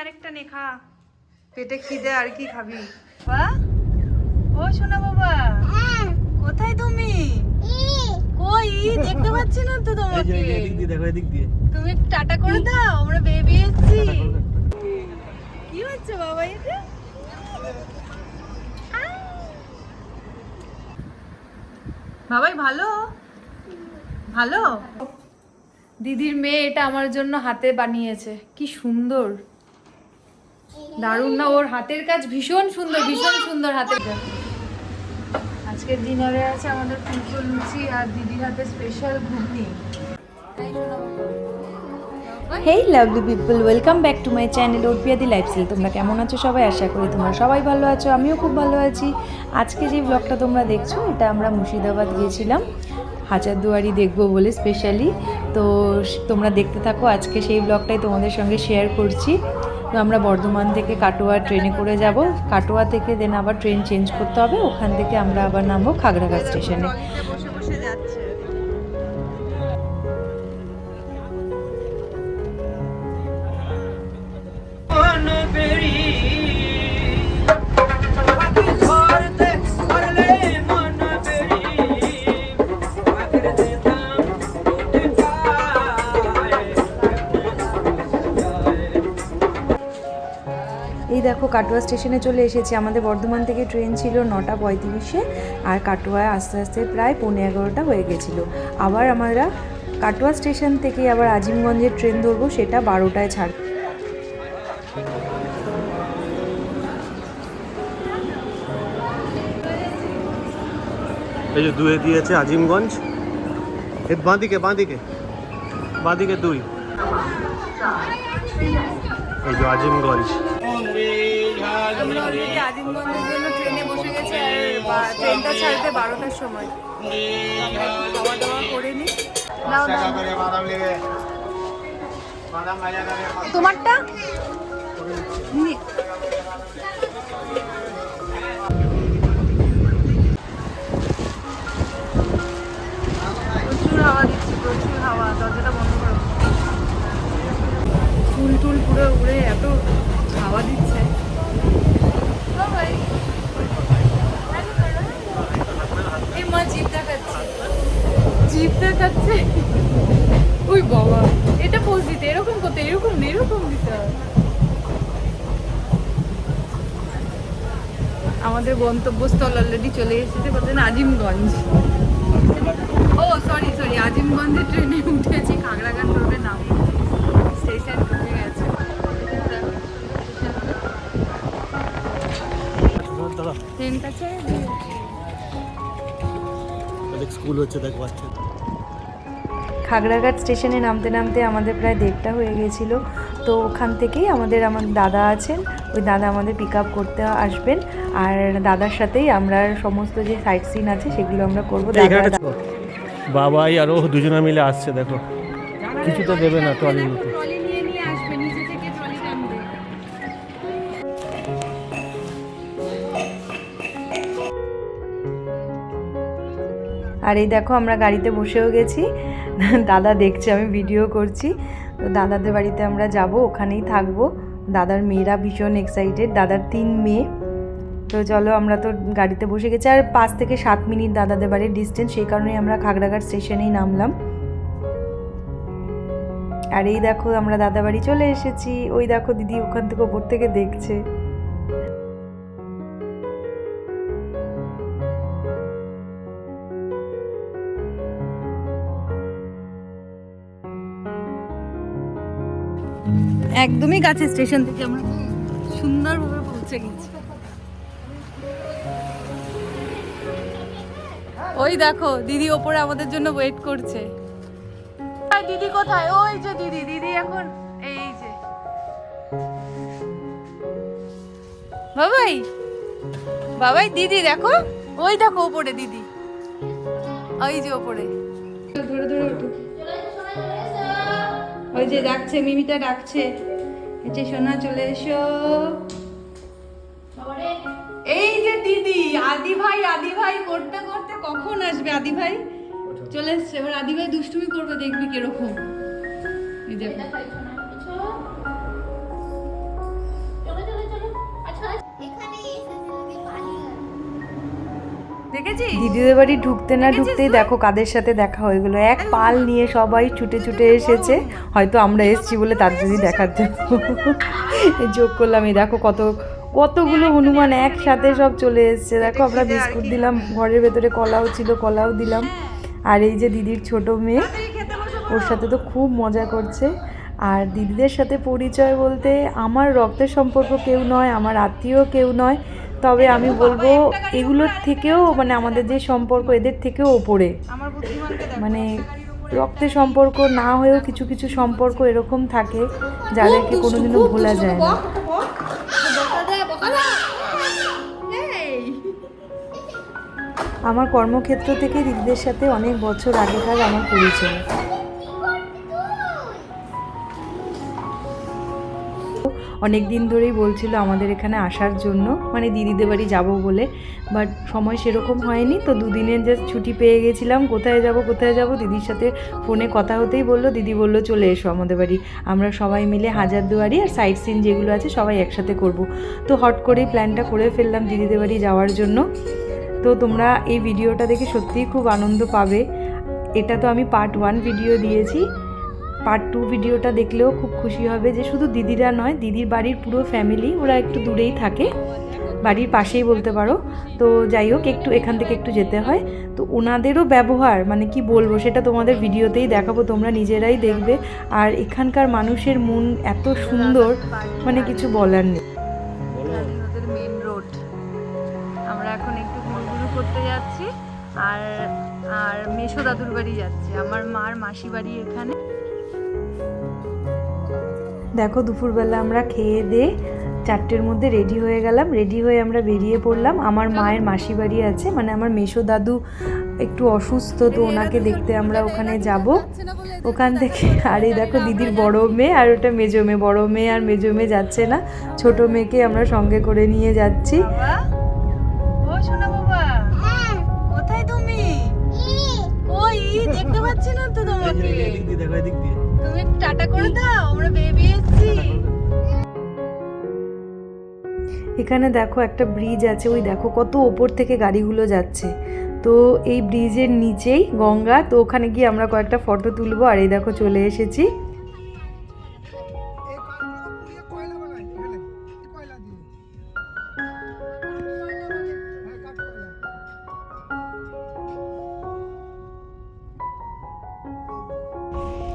আরেকটা নে খা। পেটে খিদে আর কি খাবি? বা? ও শোনা বাবা কোথায় তুমি? কই দেখতে পাচ্ছি না তো তোমাকে। দেখো এদিক দিয়ে। তুমি টাটা করে দাও আমরা বেবি এসেছি। কি হচ্ছে বাবা এটা বাবাই ভালো? ভালো? দিদির মেয়ে এটা আমার জন্য হাতে বানিয়েছে। কি সুন্দর। দারুণ না ওর হাতের কাজ ভীষণ সুন্দর ভীষণ সুন্দর হাতের কাজ। আজকের ডিনারে আছে আমাদের ফুলকো লুচি আর দিদির হাতে special ghugni. Hey lovely people welcome back to my channel ওরপিয়াদি lifestyle তোমরা কেমন আছো সবাই? আশা করি তোমরা সবাই ভালো আছো আমিও খুব ভালো আছি। আজকে যে ব্লগটা তোমরা দেখছ এটা আমরা মুর্শিদাবাদ গিয়েছিলাম। হাজারদুয়ারি দেখব বলে স্পেশালি তো তোমরা দেখতে থাকো আজকে সেই ব্লগটাই তোমাদের সঙ্গে শেয়ার করছি। তো আমরা বর্ধমান থেকে কাটোয়া ট্রেনে করে যাব। কাটোয়া থেকে দেন আবার ট্রেন চেঞ্জ করতে হবে। ওখান থেকে আমরা আবার নামবো খাগড়াঘাট স্টেশনে কাটোয়া স্টেশনে চলে এসেছি। আমাদের বর্ধমান থেকে ট্রেন ছিল নটা পঁয়ত্রিশে আর কাটোয়ায় আস্তে আস্তে প্রায় পৌনে এগারোটা হয়ে গেছিল। আবার আমরা কাটোয়া স্টেশন থেকে আবার আজিমগঞ্জের ট্রেন ধরবো সেটা বারোটায় ছাড় এই যে দুয়ে দিয়েছে আজিমগঞ্জ। এ বাঁদিকে বাঁদিকে। বাঁদিকে দুই। এই যে আজিমগঞ্জ। আমরা অলরেডি আজিমগঞ্জের জন্য ট্রেনে বসে গেছি আর বা- ট্রেনটা ছাড়বে বারোটার সময়। আমরা একটু খাওয়া দাওয়া করে নিই তোমারটা আমাদের গন্তব্যস্থল অলরেডি চলে এসেছে বলতেন আজিমগঞ্জ। ও সরি সরি আজিমগঞ্জের ট্রেনে উঠেছি খাগড়াঘাট রোডে নাম স্টেশন ঢুকে গেছে। ট্রেনটা ছেড়ে স্কুল হচ্ছে দেখ বাচ্চা। খাগড়াঘাট স্টেশনে নামতে নামতে আমাদের প্রায় দেড়টা হয়ে গেছিল। তো ওখান থেকেই আমাদের আমার দাদা আছেন ওই দাদা আমাদের পিক আপ করতে আসবেন। আর দাদার সাথেই আমরা সমস্ত যে সাইট সিন আছে সেগুলো আমরা করব। বাবাই আর ও দুজনে মিলে আসছে দেখো। কিছু তো দেবে না ট্রলির মতো আর এই দেখো আমরা গাড়িতে বসেও গেছি। দাদা দেখছে আমি ভিডিও করছি। তো দাদাদের বাড়িতে আমরা যাব, ওখানেই থাকব। দাদার মেয়েরা ভীষণ এক্সাইটেড দাদার তিন মেয়ে। তো চলো আমরা তো গাড়িতে বসে গেছি। আর পাঁচ থেকে সাত মিনিট দাদাদের বাড়ির ডিস্টেন্স সেই কারণেই আমরা খাগড়াঘাট স্টেশনেই নামলাম। আর এই দেখো আমরা দাদা বাড়ি চলে এসেছি। ওই দেখো দিদি ওখান থেকে ওপর থেকে দেখছে। একদমই কাছে স্টেশন থেকে আমরা সুন্দরভাবে পৌঁছে গেছি। ওই দেখো দিদি ওপরে আমাদের জন্য ওয়েট করছে। আর দিদি কোথায়? ওই যে দিদি দিদি এখন এই যে। বাবাই বাবাই দিদি দেখো। ওই দেখো ওপরে দিদি। ওই যে ওপরে। ধরে ধরে ওঠো ওই যে ডাকছে মিমিটা ডাকছে। যে সোনা চলে এসো। এই যে দিদি আদি ভাই আদি ভাই করতে করতে কখন আসবে আদি ভাই চলে এসছে এবার আদি ভাই দুষ্টুমি করবে দেখবি কীরকম। এই দেখো দিদিদের বাড়ি ঢুকতে না ঢুকতেই দেখো কাদের সাথে দেখা হয়ে গেলো। এক পাল নিয়ে সবাই ছুটে ছুটে এসেছে। হয়তো আমরা এসেছি বলে তার জন্য দেখার জন্য। যোগ করলাম এই দেখো কত কতগুলো হনুমান একসাথে সব চলে এসেছে। দেখো আমরা বিস্কুট দিলাম ঘরের ভেতরে কলাও ছিল কলাও দিলাম। আর এই যে দিদির ছোট মেয়ে ওর সাথে তো খুব মজা করছে। আর দিদিদের সাথে পরিচয় বলতে আমার রক্তের সম্পর্ক কেউ নয় আমার আত্মীয় কেউ নয়। তবে আমি বলব এগুলোর থেকেও মানে আমাদের যে সম্পর্ক এদের থেকেও ওপরে। মানে রক্তের সম্পর্ক না হয়েও কিছু কিছু সম্পর্ক এরকম থাকে যাদেরকে কোনোদিনও ভোলা যায় না। আমার কর্মক্ষেত্র থেকে দিদিদের সাথে অনেক বছর আগেকার আমার পরিচয়। অনেক দিন ধরেই বলছিল আমাদের এখানে আসার জন্য মানে দিদিদের বাড়ি যাব বলে বাট সময় সেরকম হয়নি, তো দুদিনের জাস্ট ছুটি পেয়ে গেছিলাম, কোথায় যাব কোথায় যাব, দিদির সাথে ফোনে কথা হতেই বলল, দিদি বলল চলে এসো আমাদের বাড়ি। আমরা সবাই মিলে হাজারদুয়ারি আর সাইট সিন যেগুলো আছে সবাই একসাথে করব। তো হট করেই প্ল্যানটা করে ফেললাম দিদিদের বাড়ি যাওয়ার জন্য। তো তোমরা এই ভিডিওটা দেখে সত্যিই খুব আনন্দ পাবে। এটা তো আমি পার্ট ওয়ান ভিডিও দিয়েছি। পার্ট টু ভিডিওটা দেখলেও খুব খুশি হবে যে শুধু দিদিরা নয় দিদির বাড়ির পুরো ফ্যামিলি ওরা একটু দূরেই থাকে। বাড়ির পাশেই বলতে পারো। তো যাই হোক একটু এখান থেকে একটু যেতে হয়। তো ওনাদেরও ব্যবহার মানে কি বলব সেটা তোমাদের ভিডিওতেই দেখাবো তোমরা নিজেরাই দেখবে। আর এখানকার মানুষের মন এত সুন্দর মানে কিছু বলার নেই। মেন রোড আমরা এখন একটু ঘুরঘুরু করতে যাচ্ছি আর আর মেশো দাদুর বাড়ি যাচ্ছি। আমার মার মাসি বাড়ি এখানে। দেখো দুপুরবেলা আমরা খেয়ে দিয়ে চারটের মধ্যে রেডি হয়ে গেলাম। রেডি হয়ে আমরা বেরিয়ে পড়লাম। আমার মায়ের মাসি বাড়ি আছে মানে আমার মেশো দাদু একটু অসুস্থ তো ওনাকে দেখতে আমরা ওখানে যাব। ওখান থেকে আর এই দেখো দিদির বড় মেয়ে আর ওটা মেজো মেয়ে। বড় মেয়ে আর মেজো মেয়ে যাচ্ছে না। ছোট মেয়েকে আমরা সঙ্গে করে নিয়ে যাচ্ছি। বাবা ও শোনা বাবা কোথায় তুমি? দেখতে পাচ্ছি না তো তোমাকে। দেখো এদিক দিয়ে। তুমি টাটা করে দাও। এখানে দেখো একটা ব্রিজ আছে, ওই দেখো কত ওপর থেকে গাড়িগুলো যাচ্ছে। তো এই ব্রিজের নিচেই গঙ্গা, তো ওখানে গিয়ে আমরা কয়েকটা ফটো তুলবো, আর এই দেখো চলে এসেছি।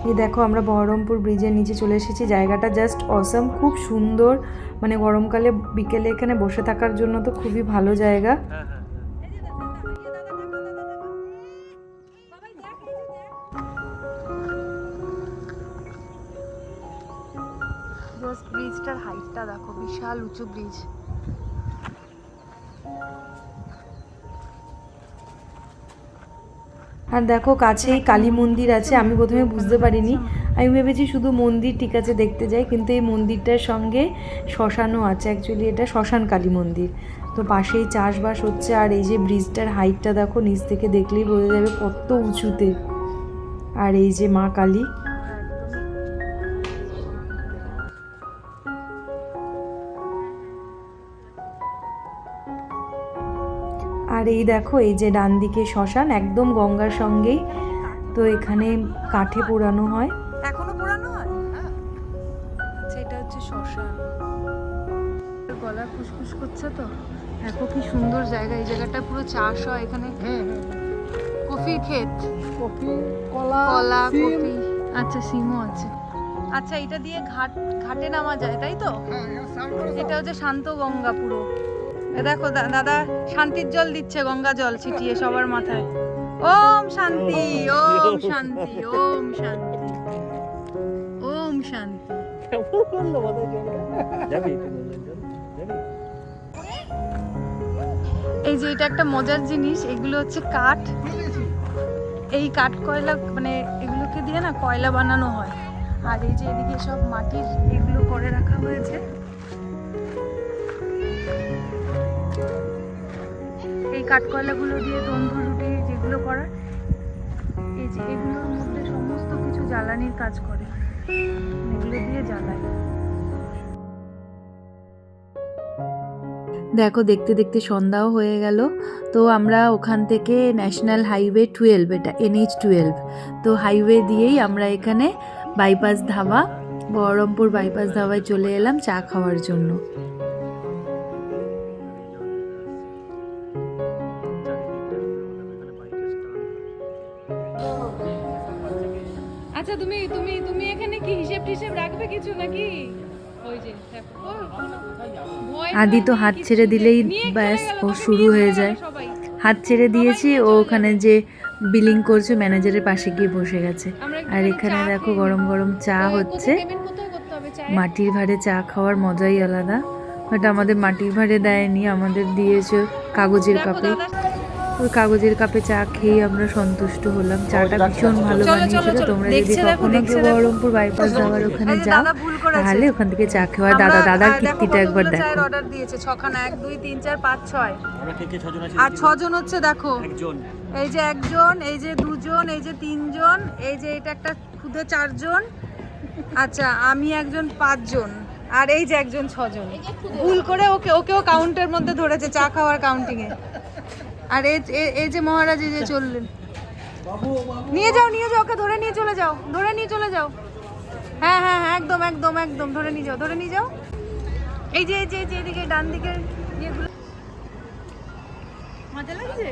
এই দেখো আমরা বহরমপুর ব্রিজের নিচে চলে এসেছি, জায়গাটা জাস্ট অসম খুব সুন্দর। মানে গরমকালে বিকেলে এখানে বসে থাকার জন্য তো খুবই ভালো জায়গা। হ্যাঁ হ্যাঁ জাস্ট ব্রিজটার হাইটটা দেখো বিশাল উঁচু ব্রিজ আর দেখো কাছেই কালী মন্দির আছে আমি প্রথমে বুঝতে পারিনি। আমি ভেবেছি শুধু মন্দির ঠিক আছে দেখতে যাই, কিন্তু এই মন্দিরটার সঙ্গে শ্মশানও আছে অ্যাকচুয়ালি এটা শ্মশান কালী মন্দির। তো পাশেই চাষবাস হচ্ছে, আর এই যে ব্রিজটার হাইটটা দেখো, নিচ থেকে দেখলেই বোঝা যাবে কত উঁচুতে। আর এই যে মা কালী। আর এই দেখো, এই যে ডান দিকে শ্মশান, একদম গঙ্গার সঙ্গেই। তো এখানে কাঠে পোড়ানো হয়। এই জায়গাটা পুরো চাষ হয় এখানে। কফির ক্ষেত। কফি কলা কলা কফি। আচ্ছা সিমও আছে। আচ্ছা এটা দিয়ে ঘাট ঘাটে নামা যায় তাই তো? হ্যাঁ এটা হচ্ছে শান্ত গঙ্গা পুরো। দেখো দাদা শান্তির জল দিচ্ছে গঙ্গা জল ছিটিয়ে সবার মাথায়। ওম শান্তি ওম শান্তি ওম শান্তি ওম শান্তি। এই যে এটা একটা মজার জিনিস, এগুলো হচ্ছে কাঠ। এই কাঠ কয়লা মানে এগুলোকে দিয়ে না কয়লা বানানো হয়। আর এই যে এদিকে সব মাটির এগুলো করে রাখা হয়েছে। এই কাঠ কয়লাগুলো দিয়ে তন্দুর রুটি যেগুলো করা এই যে এগুলোর মধ্যে সমস্ত কিছু জ্বালানির কাজ করে। এগুলো দিয়ে জ্বালায় দেখো, দেখতে দেখতে সন্ধ্যাও হয়ে গেল। তো আমরা ওখান থেকে ন্যাশনাল হাইওয়ে টুয়েলভ, এটা এনএইচ টুয়েলভ। তো হাইওয়ে দিয়েই আমরা এখানে বাইপাস ধাবা, বহরমপুর বাইপাস ধাবায় চলে এলাম চা খাওয়ার জন্য। আদি তো হাত ছেড়ে দিলেই ব্যাস ও শুরু হয়ে যায়। হাত ছেড়ে দিয়েছি ও ওখানে যে বিলিং করছে ম্যানেজারের পাশে গিয়ে বসে গেছে। আর এখানে দেখো গরম গরম চা হচ্ছে? মাটির ভাড়ে চা খাওয়ার মজাই আলাদা। বাট আমাদের মাটির ভাড়ে দেয়নি আমাদের দিয়েছে কাগজের কাপড়। কাপে ওই কাগজের কাপে চা খেয়ে আমরা সন্তুষ্ট হলাম। চাটা ভীষণ ভালো বানিয়েছিল। তোমরা যদি দেখছে দেখো, কখনো দেখছে কেউ বহরমপুর বাইপাস যাওয়ার ওখানে যাও দাদা ভুল করেছে। তাহলে ওখান থেকে চা খাওয়া। দাদা দাদার আর কীর্তিটা একবার দেখো। চায়ের অর্ডার দিয়েছে। ছখানা এক দুই তিন চার পাঁচ ছয়। আমরা কে কে ছজন আছি? আর ছজন হচ্ছে দেখো। একজন। এই যে একজন এই যে দুজন এই যে তিনজন এই যে এটা একটা খুদে চারজন। আচ্ছা আমি একজন পাঁচজন। আর এই যে একজন ছজন। ভুল করে ওকে ওকেও কাউন্টের মধ্যে ধরেছে চা খাওয়ার কাউন্টিং এ আর এই এ- এই যে মহারাজ এই যে চললেন। নিয়ে যাও নিয়ে যাও ওকে ধরে নিয়ে চলে যাও ধরে নিয়ে চলে যাও। হ্যাঁ হ্যাঁ হ্যাঁ একদম একদম একদম ধরে নিয়ে যাও ধরে নিয়ে যাও। এই যে এই যে এই যে এদিকে ডান দিকের ইয়েগুলো। মজা লাগছে?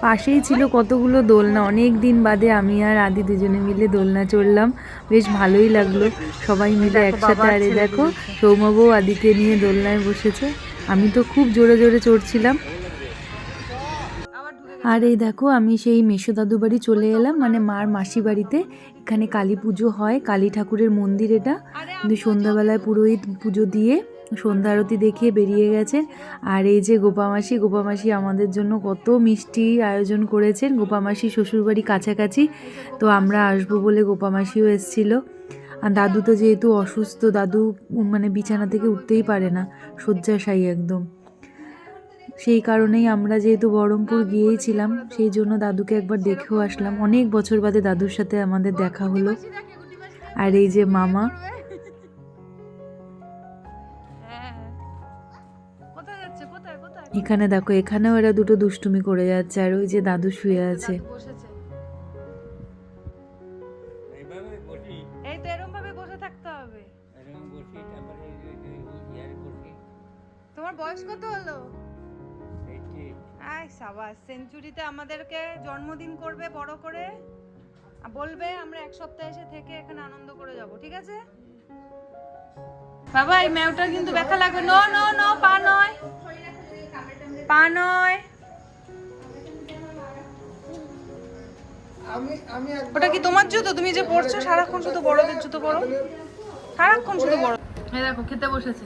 পাশেই ছিল কতগুলো দোলনা অনেক দিন বাদে আমি আর আদি দুজনে মিলে দোলনা চড়লাম। বেশ ভালোই লাগল সবাই মিলে একসাথে আর দেখো সৌমবউ আদিকে নিয়ে দোলনায় বসেছে। আমি তো খুব জোরে জোরে চড়ছিলাম। আর এই দেখো, আমি সেই মেশো দাদু বাড়ি চলে এলাম। মানে মার মাসি বাড়িতে। এখানে কালী পুজো হয়, কালী ঠাকুরের মন্দির এটা। কিন্তু সন্ধ্যাবেলায় পুরোহিত পুজো দিয়ে সন্ধ্যা আরতি দেখিয়ে বেরিয়ে গেছেন আর এই যে গোপামাসি গোপামাসি আমাদের জন্য কত মিষ্টি আয়োজন করেছেন। গোপামাসি শ্বশুরবাড়ি কাছাকাছি, তো আমরা আসব বলে গোপামাসিও এসেছিল। আর দাদু তো যেহেতু অসুস্থ, দাদু মানে বিছানা থেকে উঠতেই পারে না, শয্যাশায়ী একদম। সেই কারণেই আমরা যেহেতু বহরমপুর গিয়েছিলাম, সেই জন্য দাদুকে একবার দেখেও আসলাম। অনেক বছর বাদে দাদুর সাথে আমাদের দেখা হলো। আর এই যে মামা। এখানে দেখো, এখানেও এরা দুটো দুষ্টুমি করে যাচ্ছে, আর ওই যে দাদু শুয়ে আছে। আমাদেরকে জন্মদিন করবে বড় করে। বলবে আমরা এক সপ্তাহ এসে থেকে এখানে আনন্দ করে যাব ঠিক আছে? বাবা এই ম্যাওটা কিন্তু ব্যথা লাগবে নো নো নো পা নয়। পা নয়। আমি আমি একবার ওটা কি তোমার জুতো? তুমি যে পড়ছো সারাক্ষণ শুধু বড়দের জুতো পরো? সারাক্ষণ শুধু বড় এই দেখো খেতে বসেছে।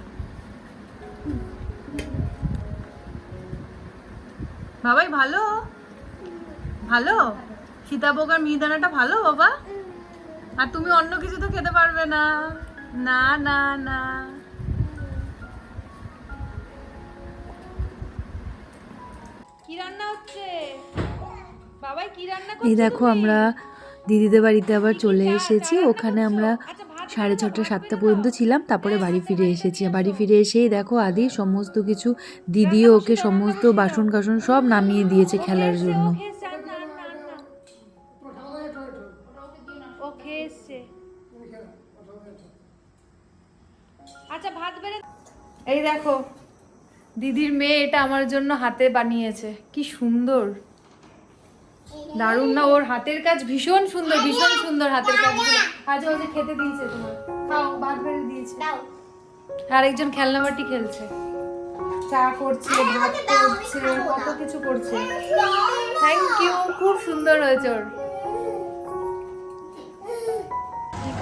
বাবাই ভালো? ভালো? সীতাভোগ আর মিহিদানাটা ভালো বাবা? আর তুমি অন্য কিছু তো খেতে পারবে না। না না না। কি রান্না হচ্ছে? বাবাই কি রান্না এই দেখো আমরা দিদিদের বাড়িতে আবার চলে এসেছি। ওখানে আমরা আচ্ছা, সাড়ে ছটা সাতটা পর্যন্ত ছিলাম তারপরে বাড়ি ফিরে এসেছি। বাড়ি ফিরে এসেই দেখো আদি সমস্ত কিছু দিদিও ওকে সমস্ত বাসন কাসন সব নামিয়ে দিয়েছে খেলার জন্য। আচ্ছা ভাত বেড়ে এই দেখো দিদির মেয়ে এটা আমার জন্য হাতে বানিয়েছে। কি সুন্দর। দারুণ না ওর হাতের কাজ ভীষণ সুন্দর ভীষণ সুন্দর হাতের কাজ। আজ ও যে খেতে দিয়েছে তোমার। খাও ভাত বেড়ে দিয়েছে। আর একজন খেলনা বাটি খেলছে। চা করছে ভাত করছে কত কিছু করছে। থ্যাংক ইউ খুব সুন্দর হয়েছে ওর।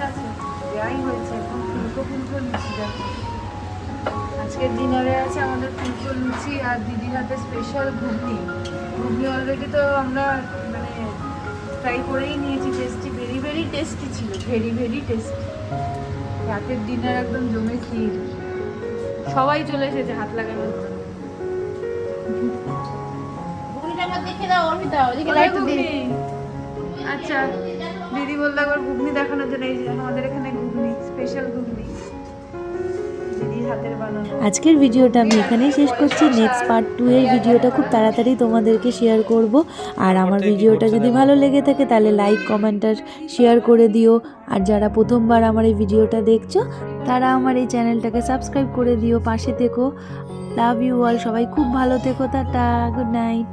আছে যাই হয়েছে এখন ফুলকো ফুলকো লুচি দেখো। ডিনারে আছে আমাদের ফুলকো লুচি আর দিদির হাতে স্পেশাল ঘুগনি। ঘুগনি অলরেডি তো আমরা মানে ট্রাই করেই নিয়েছি টেস্টি ভেরি ভেরি টেস্টি ছিল ভেরি ভেরি টেস্টি রাতের ডিনার একদম জমে ক্ষীর। সবাই চলে এসেছে হাত লাগানোর জন্য? আচ্ছা। দিদি বলল একবার ঘুগনি দেখানোর জন্য এই যে আমাদের এখানে ঘুগনি স্পেশাল ঘুগনি। আজকের ভিডিওটা আমি এখানেই শেষ করছি। নেক্সট পার্ট টু এর ভিডিওটা খুব তাড়াতাড়ি তোমাদেরকে শেয়ার করব। আর আমার ভিডিওটা যদি ভালো লেগে থাকে তাহলে লাইক কমেন্ট আর শেয়ার করে দিও। আর যারা প্রথমবার আমার এই ভিডিওটা দেখছ তারা আমার এই চ্যানেলটাকে সাবস্ক্রাইব করে দিও পাশে থেকো। লাভ ইউ অল সবাই খুব ভালো থেকো টাটা গুড নাইট